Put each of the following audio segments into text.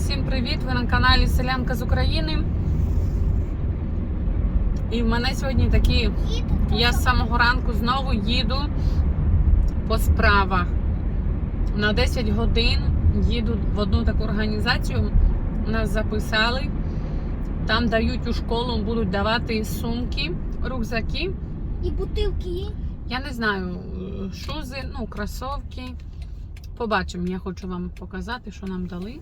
Всім привіт! Ви на каналі Селянка з України. І в мене сьогодні такі. Я з самого ранку знову їду по справах. На 10 годин їду в одну таку організацію. Нас записали. Там дають у школу, будуть давати сумки, рюкзаки. І бутилки. Я не знаю, шузи, ну, кросовки. Побачимо, я хочу вам показати, що нам дали.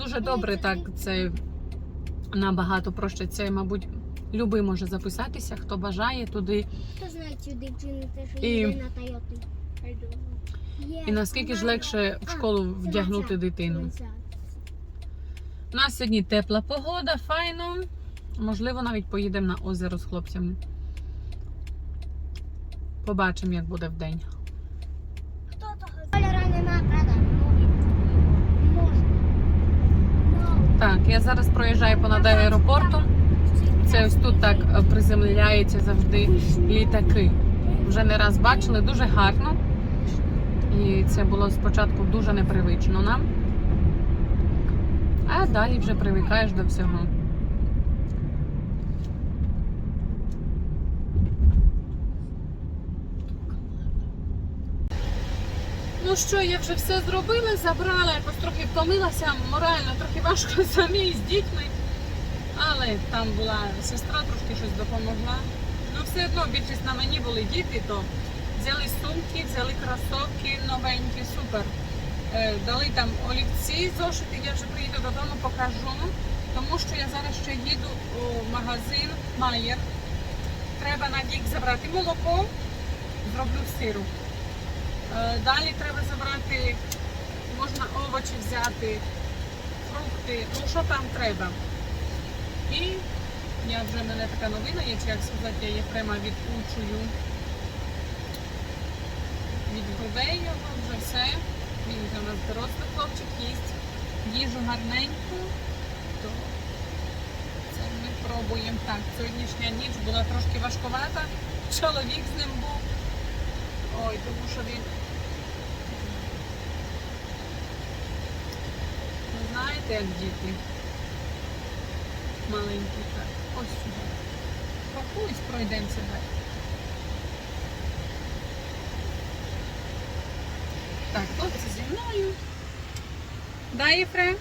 Дуже добре так, це набагато проще. Це, мабуть, любий може записатися, хто бажає туди. Хто знає цю дівчину, те, що І- на Тойоти. І наскільки ж легше в школу вдягнути дитину. У нас сьогодні тепла погода, файно. Можливо, навіть поїдемо на озеро з хлопцями. Побачимо, як буде вдень. Хто того? Кольора нема, правда? Можна. Ну, Так, я зараз проїжджаю понад аеропортом. Це ось тут так е, приземляються завжди літаки. Вже не раз бачили, дуже гарно. І це було спочатку дуже непривично нам. А далі вже привикаєш до всього. Ну що, я вже все зробила, забрала, якось трохи втомилася, морально трохи важко самій з дітьми. Але там була сестра, трошки щось допомогла. Ну, все одно більшість на мені були діти, то взяли сумки, взяли кросовки новенькі, супер. Е, дали там олівці, зошити, я вже приїду додому, покажу. Тому що я зараз ще їду у магазин Майер. Треба на дік забрати молоко, зроблю сиру. Е, Далі треба забрати, можна овочі взяти, фрукти, ну що там треба. І я вже в мене така новина є, чи як сказати, я її прямо відкручую від грудей його, вже все. Він вже у нас дорослий хлопчик їсть їжу гарненьку, то це ми пробуємо так. Сьогоднішня ніч була трошки важковата. Чоловік з ним був. Ой, тому що він. Ви знаєте, як діти маленькі так. Ось сюди. Пакуюсь, пройдемося далі. Так, хлопці зі мною. Да, Єфрем?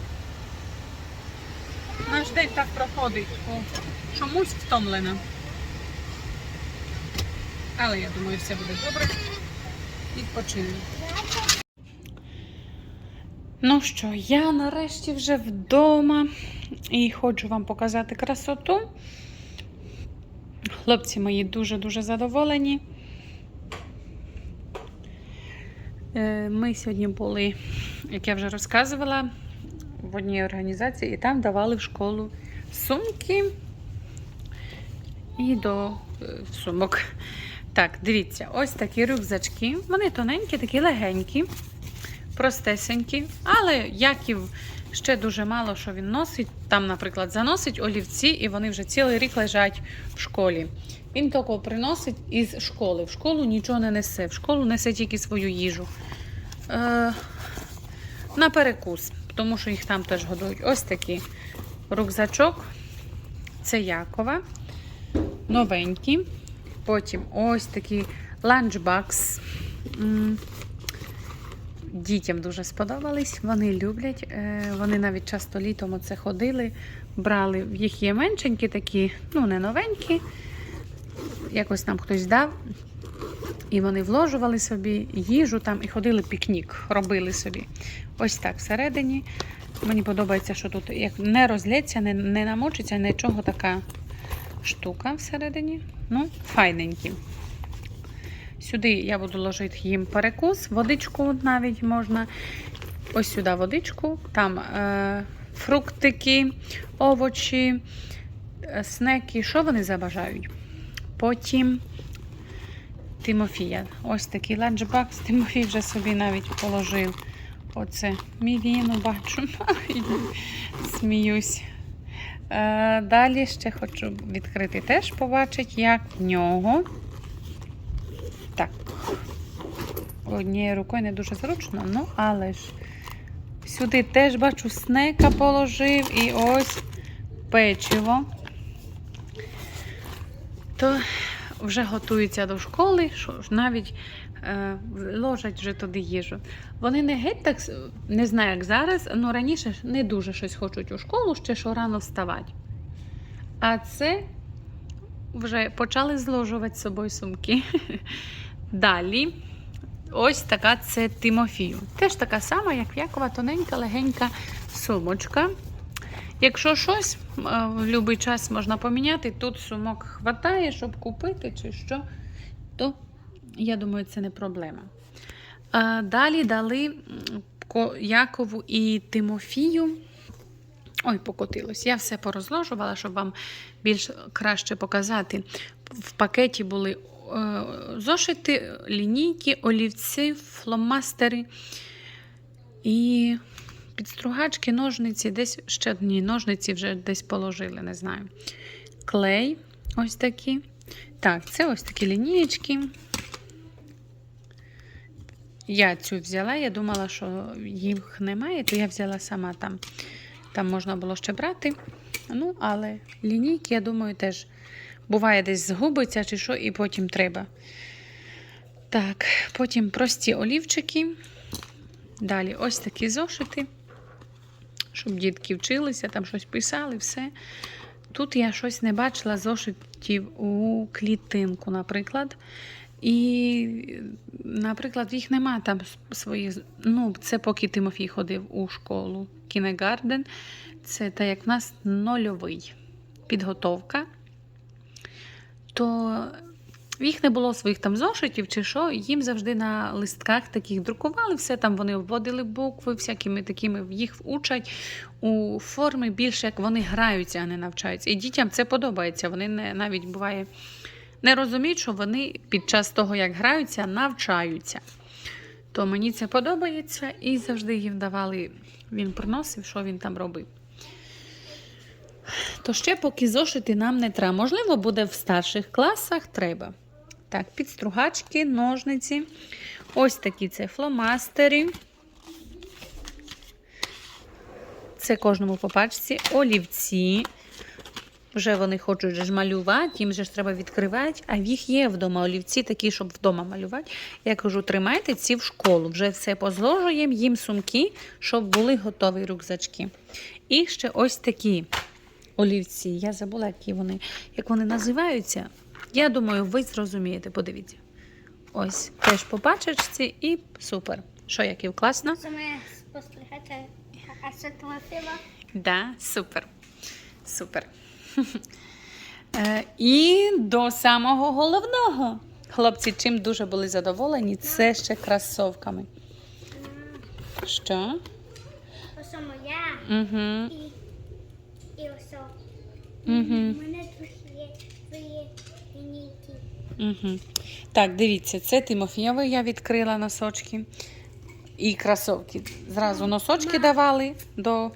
Наш день так проходить. О, чомусь втомлена. Але я думаю, все буде добре. Відпочинемо. Ну що, я нарешті вже вдома і хочу вам показати красоту. Хлопці мої дуже-дуже задоволені. Е, Ми сьогодні були, як я вже розказувала, в одній організації, і там давали в школу сумки і до е, сумок. Так, дивіться, ось такі рюкзачки. Вони тоненькі, такі легенькі, простесенькі, але яків ще дуже мало що він носить. Там, наприклад, заносить олівці, і вони вже цілий рік лежать в школі. Він тільки приносить із школи. В школу нічого не несе. В школу несе тільки свою їжу. Е, на перекус, тому що їх там теж годують. Ось такий рюкзачок. Це Якова. Новенький. Потім ось такий ланчбакс. Дітям дуже сподобались, вони люблять. Е, Вони навіть часто літом оце ходили, брали. Їх є меншенькі такі, ну не новенькі. Якось нам хтось дав. І вони вложували собі їжу там і ходили пікнік, робили собі. Ось так всередині. Мені подобається, що тут як не розлється, не, не намочиться, нічого така штука всередині. Ну, файненькі. Сюди я буду ложити їм перекус, водичку навіть можна. Ось сюди водичку, там е, фруктики, овочі, е, снеки, що вони забажають. Потім Тимофія. Ось такий ланчбакс. Тимофій вже собі навіть положив. Оце мівіну бачу. Сміюсь. Е, далі ще хочу відкрити теж, побачити, як в нього. Так. Однією рукою не дуже зручно, ну але ж Сюди теж бачу снека положив і ось печиво. То вже готуються до школи, що ж навіть е, ложать вже туди їжу. Вони не геть так, не знаю, як зараз, але раніше не дуже щось хочуть у школу, ще що рано вставати. А це вже почали зложувати з собою сумки. Далі. Ось така це Тимофію. Теж така сама, як Якова, тоненька, легенька сумочка. Якщо щось е, в будь-який час можна поміняти, тут сумок хватає, щоб купити чи що, то я думаю, це не проблема. Е, Далі дали Якову і Тимофію. Ой, покотилось. Я все порозложувала, щоб вам більш краще показати. В пакеті були зошити, лінійки, олівці, фломастери і підстругачки, ножниці, десь ще одні ножниці вже десь положили, не знаю. Клей ось такі. Так, це ось такі лінієчки. Я цю взяла, я думала, що їх немає, то я взяла сама там. Там можна було ще брати. Ну, але лінійки, я думаю, теж буває десь згубиться чи що, і потім треба. Так, потім прості олівчики. Далі ось такі зошити, щоб дітки вчилися, там щось писали, все. Тут я щось не бачила зошитів у клітинку, наприклад. І, наприклад, їх нема там своїх. Ну, це поки Тимофій ходив у школу Кінегарден. Це так як в нас нульовий підготовка. То їх не було своїх там зошитів чи що, їм завжди на листках таких друкували все. Там вони вводили букви, всякими такими їх учать у форми більше як вони граються, а не навчаються. І дітям це подобається. Вони не навіть буває не розуміють, що вони під час того, як граються, навчаються. То мені це подобається і завжди їм давали, він приносив, що він там робив. То ще поки зошити нам не треба. Можливо, буде в старших класах треба. Так, підстругачки, ножниці. Ось такі це фломастери. Це кожному по пачці. Олівці. Вже вони хочуть ж малювати, їм же ж треба відкривати, а їх є вдома олівці такі, щоб вдома малювати. Я кажу, тримайте ці в школу. Вже все позложуємо, їм сумки, щоб були готові рюкзачки. І ще ось такі олівці. Я забула, які вони, як вони називаються. Я думаю, ви зрозумієте. Подивіться. Ось, теж по пачечці і супер. Що, який класно? Саме спостерігати, а це Тимофіла. Да, супер. Супер. Е, І до самого головного. Хлопці, чим дуже були задоволені, це ще кросовками. Що? Ось моя Угу. Угу. Угу. Так, дивіться, це Тимофійовий я відкрила носочки. І кросовки. Зразу носочки давали, до,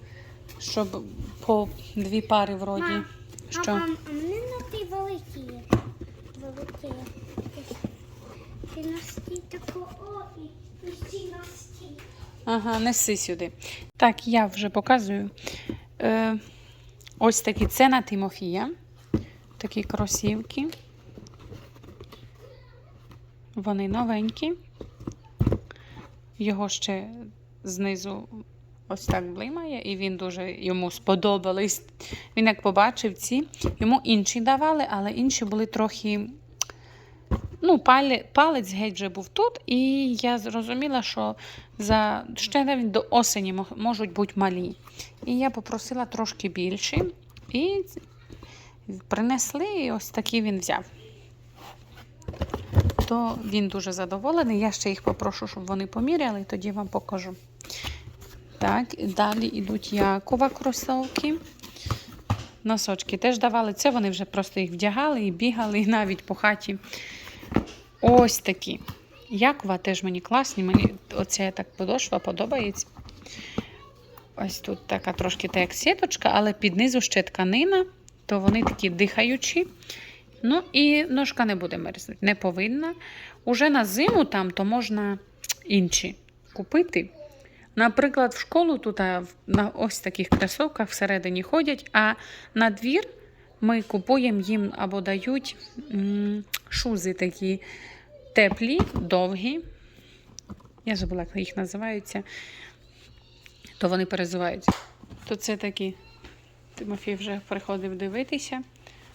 щоб по дві пари вроді. Мам, Що? А, мене на ті великі. Великі. Ти носки тако, о, і усі носки. Ага, неси сюди. Так, я вже показую. Е, ось такі це на Тимофія. Такі кросівки. Вони новенькі. Його ще знизу ось так блимає, і він дуже йому сподобались. Він як побачив ці, йому інші давали, але інші були трохи. Ну, палець геть вже був тут, і я зрозуміла, що за ще навіть до осені можуть бути малі. І я попросила трошки більші. І принесли, і ось такі він взяв. То він дуже задоволений. Я ще їх попрошу, щоб вони поміряли, і тоді вам покажу. Так, далі йдуть Якова кросовки. Носочки теж давали. Це вони вже просто їх вдягали і бігали, і навіть по хаті. Ось такі. Якова теж мені класні. Мені оця так подошва подобається. Ось тут така трошки так як сіточка, але під низу ще тканина, то вони такі дихаючі. Ну і ножка не буде мерзнути, не повинна. Уже на зиму там то можна інші купити. Наприклад, в школу тут на ось таких кросовках всередині ходять, а на двір ми купуємо їм або дають шузи такі теплі, довгі. Я забула, як їх називаються. То вони перезуваються. То це такі. Тимофій вже приходив дивитися.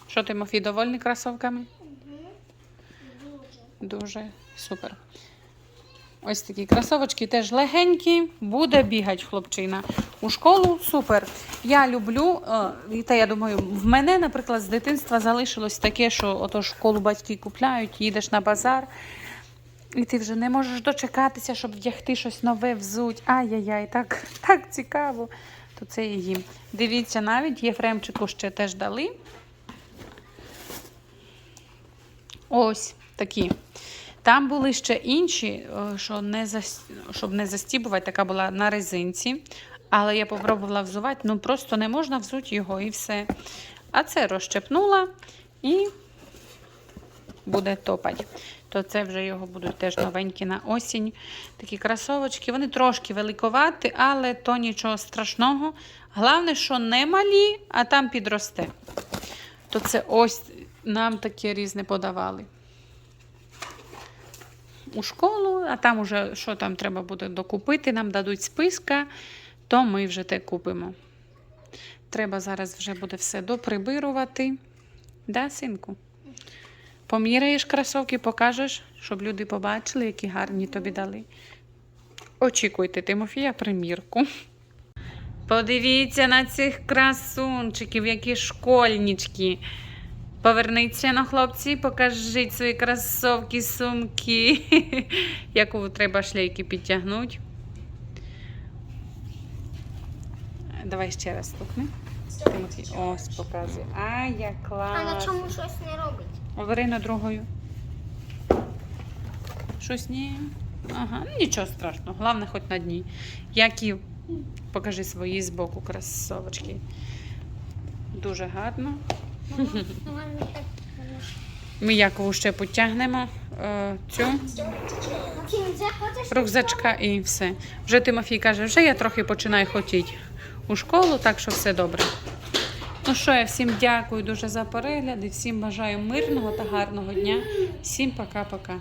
Що, Тимофій, довольний кросовками? Дуже. Дуже супер. Ось такі кросовочки теж легенькі, буде бігати хлопчина. У школу супер. Я люблю, е, і та я думаю, в мене, наприклад, з дитинства залишилось таке, що ото школу батьки купляють, їдеш на базар, і ти вже не можеш дочекатися, щоб вдягти щось нове взуть. Ай-яй-яй, так, так цікаво. То це і їм. Дивіться, навіть Єфремчику ще теж дали. Ось такі. Там були ще інші, е, що не зас... щоб не застібувати, така була на резинці. Але я попробувала взувати, ну просто не можна взути його і все. А це розщепнула і буде топати. То це вже його будуть теж новенькі на осінь. Такі кросовочки. Вони трошки великоваті, але то нічого страшного. Головне, що не малі, а там підросте. То це ось нам таке різне подавали у школу, а там уже що там треба буде докупити, нам дадуть списка, то ми вже те купимо. Треба зараз вже буде все доприбирувати. Да, синку? Поміряєш кросовки, покажеш, щоб люди побачили, які гарні тобі дали. Очікуйте, Тимофія, примірку. Подивіться на цих красунчиків, які школьнички. Поверніться на хлопці, покажіть свої кросовки, сумки. Яку треба шлейки підтягнути. Давай ще раз стукни. Ось показує. Ай, як А на чому щось не робить? Обери на другою. Щось ні. Ага, ну, нічого страшного. Головне, хоч на дні. Які покажи свої збоку кросовочки. Дуже гарно. Ми Якову ще потягнемо е, цю рюкзачка і все. Вже Тимофій каже, вже я трохи починаю хотіти у школу, так що все добре. Ну що, я всім дякую дуже за перегляд і всім бажаю мирного та гарного дня. Всім пока-пока.